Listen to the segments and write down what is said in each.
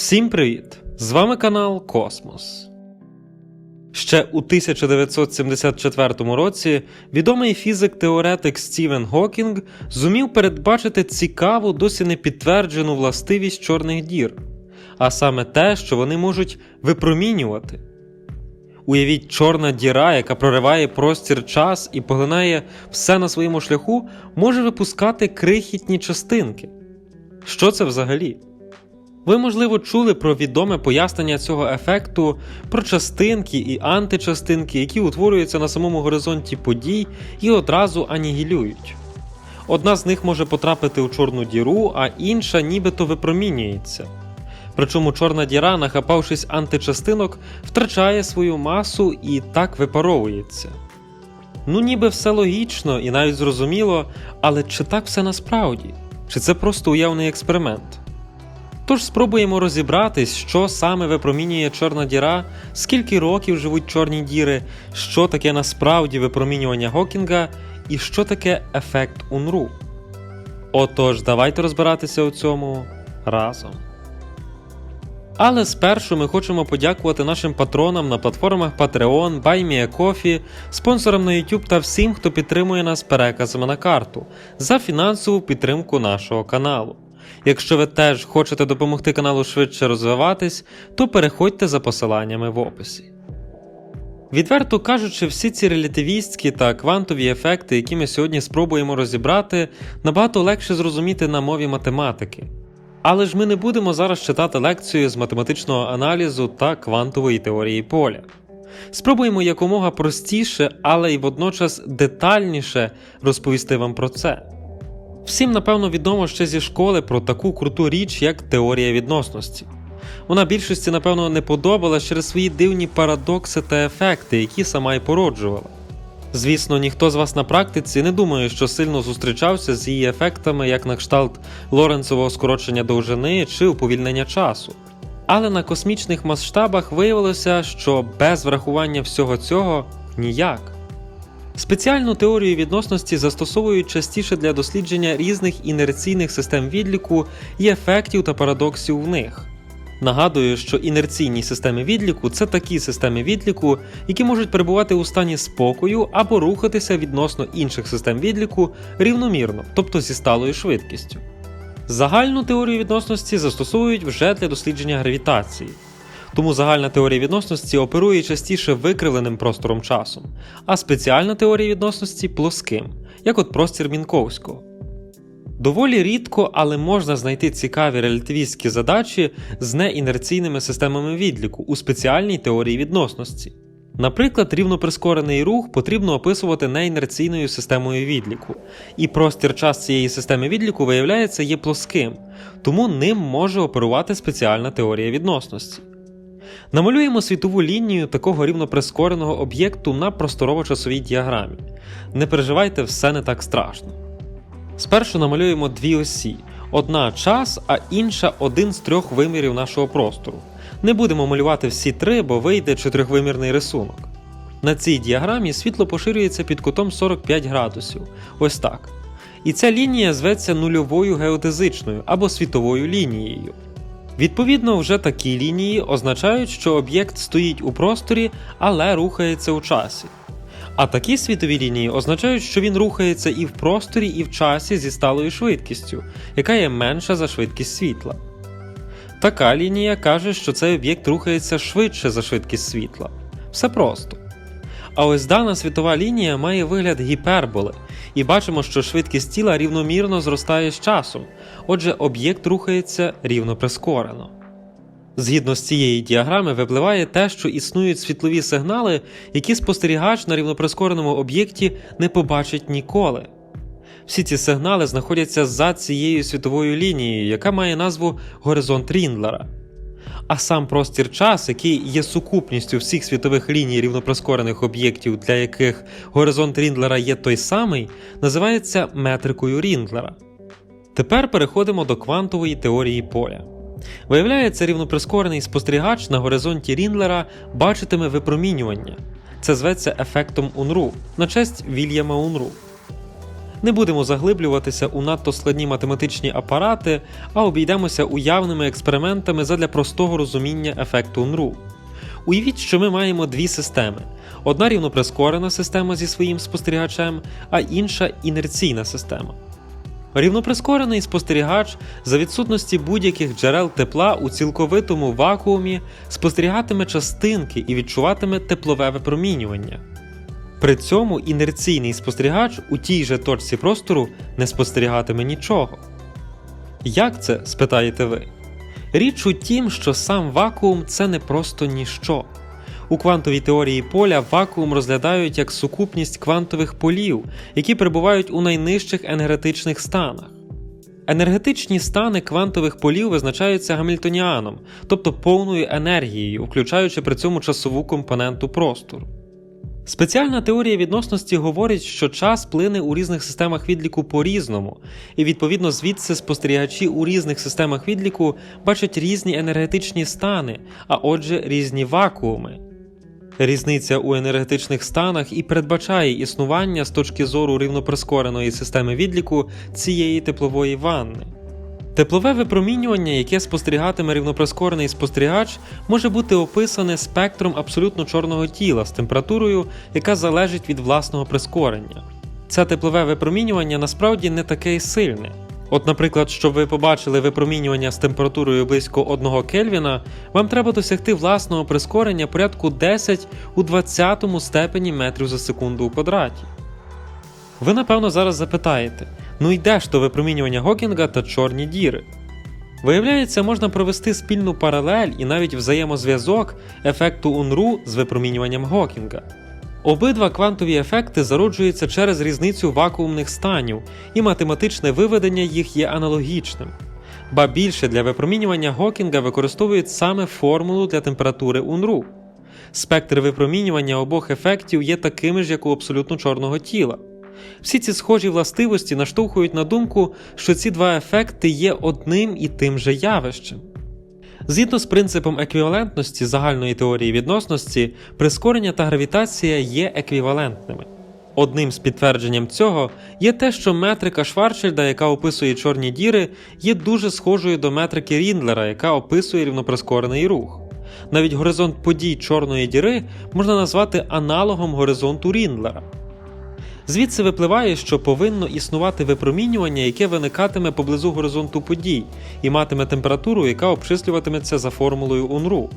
Всім привіт! З вами канал Космос. Ще у 1974 році відомий фізик-теоретик Стівен Гокінг зумів передбачити цікаву, досі не підтверджену властивість чорних дір, а саме те, що вони можуть випромінювати. Уявіть, чорна діра, яка прориває простір час і поглинає все на своєму шляху, може випускати крихітні частинки. Що це взагалі? Ви, можливо, чули про відоме пояснення цього ефекту, про частинки і античастинки, які утворюються на самому горизонті подій і одразу анігілюють. Одна з них може потрапити у чорну діру, а інша нібито випромінюється. Причому чорна діра, нахапавшись античастинок, втрачає свою масу і так випаровується. Ну, ніби все логічно і навіть зрозуміло, але чи так все насправді? Чи це просто уявний експеримент? Тож спробуємо розібратись, що саме випромінює чорна діра, скільки років живуть чорні діри, що таке насправді випромінювання Гокінга і що таке ефект Унру. Отож, давайте розбиратися у цьому разом. Але спершу ми хочемо подякувати нашим патронам на платформах Patreon, BuyMeACoffee, спонсорам на YouTube та всім, хто підтримує нас переказами на карту за фінансову підтримку нашого каналу. Якщо ви теж хочете допомогти каналу швидше розвиватись, то переходьте за посиланнями в описі. Відверто кажучи, всі ці релятивістські та квантові ефекти, які ми сьогодні спробуємо розібрати, набагато легше зрозуміти на мові математики. Але ж ми не будемо зараз читати лекцію з математичного аналізу та квантової теорії поля. Спробуємо якомога простіше, але й водночас детальніше розповісти вам про це. Всім, напевно, відомо ще зі школи про таку круту річ, як теорія відносності. Вона більшості, напевно, не подобалась через свої дивні парадокси та ефекти, які сама й породжувала. Звісно, ніхто з вас на практиці не думає, що сильно зустрічався з її ефектами, як на кшталт Лоренцевого скорочення довжини чи уповільнення часу. Але на космічних масштабах виявилося, що без врахування всього цього ніяк. Спеціальну теорію відносності застосовують частіше для дослідження різних інерційних систем відліку і ефектів та парадоксів в них. Нагадую, що інерційні системи відліку це такі системи відліку, які можуть перебувати у стані спокою або рухатися відносно інших систем відліку рівномірно, тобто зі сталою швидкістю. Загальну теорію відносності застосовують вже для дослідження гравітації. Тому загальна теорія відносності оперує частіше викривленим простором часом, а спеціальна теорія відносності плоским, як от простір Мінковського. Доволі рідко, але можна знайти цікаві релятивістські задачі з неінерційними системами відліку у спеціальній теорії відносності. Наприклад, рівноприскорений рух потрібно описувати неінерційною системою відліку, і простір час цієї системи відліку, виявляється, є плоским, тому ним може оперувати спеціальна теорія відносності. Намалюємо світову лінію такого рівноприскореного об'єкту на просторово-часовій діаграмі. Не переживайте, все не так страшно. Спершу намалюємо дві осі: одна час, а інша один з трьох вимірів нашого простору. Не будемо малювати всі три, бо вийде чотирьохвимірний рисунок. На цій діаграмі світло поширюється під кутом 45 градусів. Ось так. І ця лінія зветься нульовою геодезичною або світовою лінією. Відповідно, вже такі лінії означають, що об'єкт стоїть у просторі, але рухається у часі. А такі світові лінії означають, що він рухається і в просторі, і в часі зі сталою швидкістю, яка є менша за швидкість світла. Така лінія каже, що цей об'єкт рухається швидше за швидкість світла. Все просто. А ось дана світова лінія має вигляд гіперболи, і бачимо, що швидкість тіла рівномірно зростає з часом, отже, об'єкт рухається рівно прискорено. Згідно з цієї діаграми випливає те, що існують світлові сигнали, які спостерігач на рівноприскореному об'єкті не побачить ніколи. Всі ці сигнали знаходяться за цією світовою лінією, яка має назву горизонт Ріндлера. А сам простір час, який є сукупністю всіх світових ліній рівноприскорених об'єктів, для яких горизонт Ріндлера є той самий, називається метрикою Ріндлера. Тепер переходимо до квантової теорії поля. Виявляється, рівноприскорений спостерігач на горизонті Ріндлера бачитиме випромінювання. Це зветься ефектом Унру на честь Вільяма Унру. Не будемо заглиблюватися у надто складні математичні апарати, а обійдемося уявними експериментами задля простого розуміння ефекту НРУ. Уявіть, що ми маємо дві системи: одна рівноприскорена система зі своїм спостерігачем, а інша інерційна система. Рівноприскорений спостерігач за відсутності будь-яких джерел тепла у цілковитому вакуумі спостерігатиме частинки і відчуватиме теплове випромінювання. При цьому інерційний спостерігач у тій же точці простору не спостерігатиме нічого. Як це? спитаєте ви? Річ у тім, що сам вакуум це не просто ніщо. У квантовій теорії поля вакуум розглядають як сукупність квантових полів, які перебувають у найнижчих енергетичних станах. Енергетичні стани квантових полів визначаються гамільтоніаном, тобто повною енергією, включаючи при цьому часову компоненту простору. Спеціальна теорія відносності говорить, що час плине у різних системах відліку по-різному, і відповідно звідси спостерігачі у різних системах відліку бачать різні енергетичні стани, а отже, різні вакууми. Різниця у енергетичних станах і передбачає існування з точки зору рівноприскореної системи відліку цієї теплової ванни. Теплове випромінювання, яке спостерігатиме рівноприскорений спостерігач, може бути описане спектром абсолютно чорного тіла з температурою, яка залежить від власного прискорення. Це теплове випромінювання насправді не таке й сильне. От, наприклад, щоб ви побачили випромінювання з температурою близько 1 Кельвіна, вам треба досягти власного прискорення порядку 10 у 20 степені метрів за секунду у квадраті. Ви напевно зараз запитаєте: ну і де ж то випромінювання Гокінга та чорні діри? Виявляється, можна провести спільну паралель і навіть взаємозв'язок ефекту УНРУ з випромінюванням Гокінга. Обидва квантові ефекти зароджуються через різницю вакуумних станів, і математичне виведення їх є аналогічним. Ба більше для випромінювання Гокінга використовують саме формулу для температури УНРУ. Спектр випромінювання обох ефектів є такими ж, як у абсолютно чорного тіла. Всі ці схожі властивості наштовхують на думку, що ці два ефекти є одним і тим же явищем. Згідно з принципом еквівалентності загальної теорії відносності, прискорення та гравітація є еквівалентними. Одним з підтвердженням цього є те, що метрика Шварцшильда, яка описує чорні діри, є дуже схожою до метрики Ріндлера, яка описує рівноприскорений рух. Навіть горизонт подій чорної діри можна назвати аналогом горизонту Ріндлера. Звідси випливає, що повинно існувати випромінювання, яке виникатиме поблизу горизонту подій і матиме температуру, яка обчислюватиметься за формулою УНРУ.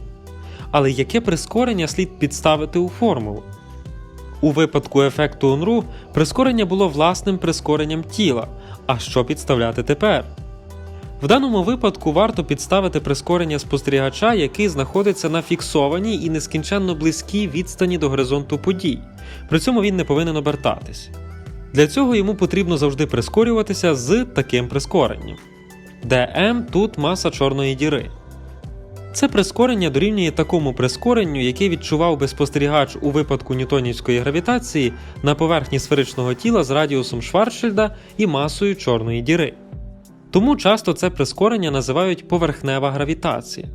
Але яке прискорення слід підставити у формулу? У випадку ефекту УНРУ прискорення було власним прискоренням тіла. А що підставляти тепер? В даному випадку варто підставити прискорення спостерігача, який знаходиться на фіксованій і нескінченно близькій відстані до горизонту подій. При цьому він не повинен обертатись. Для цього йому потрібно завжди прискорюватися з таким прискоренням. dm тут маса чорної діри. Це прискорення дорівнює такому прискоренню, яке відчував би спостерігач у випадку ньютонівської гравітації на поверхні сферичного тіла з радіусом Шварцшильда і масою чорної діри. Тому часто це прискорення називають поверхнева гравітація.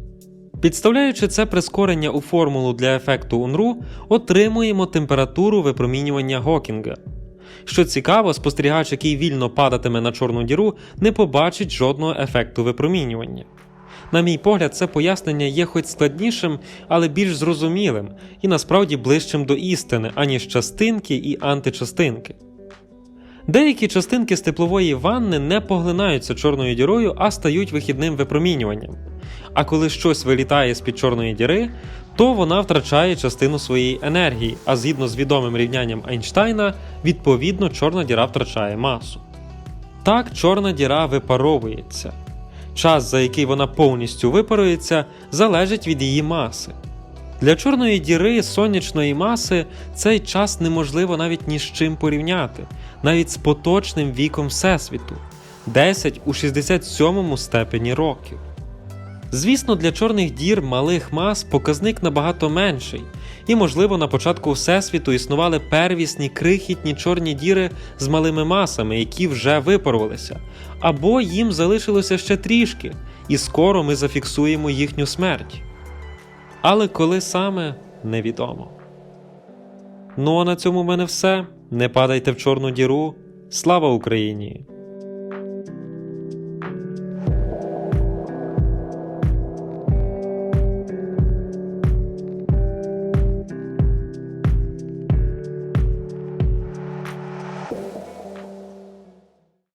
Підставляючи це прискорення у формулу для ефекту УНРУ, отримуємо температуру випромінювання Гокінга. Що цікаво, спостерігач, який вільно падатиме на чорну діру, не побачить жодного ефекту випромінювання. На мій погляд, це пояснення є хоч складнішим, але більш зрозумілим і насправді ближчим до істини, аніж частинки і античастинки. Деякі частинки з теплової ванни не поглинаються чорною дірою, а стають вихідним випромінюванням. А коли щось вилітає з під чорної діри, то вона втрачає частину своєї енергії, а згідно з відомим рівнянням Ейнштейна, відповідно чорна діра втрачає масу. Так, чорна діра випаровується. Час, за який вона повністю випарується, залежить від її маси. Для чорної діри сонячної маси цей час неможливо навіть ні з чим порівняти, навіть з поточним віком Всесвіту 10 у 67 степені років. Звісно, для чорних дір малих мас показник набагато менший, і, можливо, на початку Всесвіту існували первісні крихітні чорні діри з малими масами, які вже випарувалися, або їм залишилося ще трішки, і скоро ми зафіксуємо їхню смерть. Але коли саме невідомо. Ну а на цьому в мене все. Не падайте в чорну діру, Слава Україні!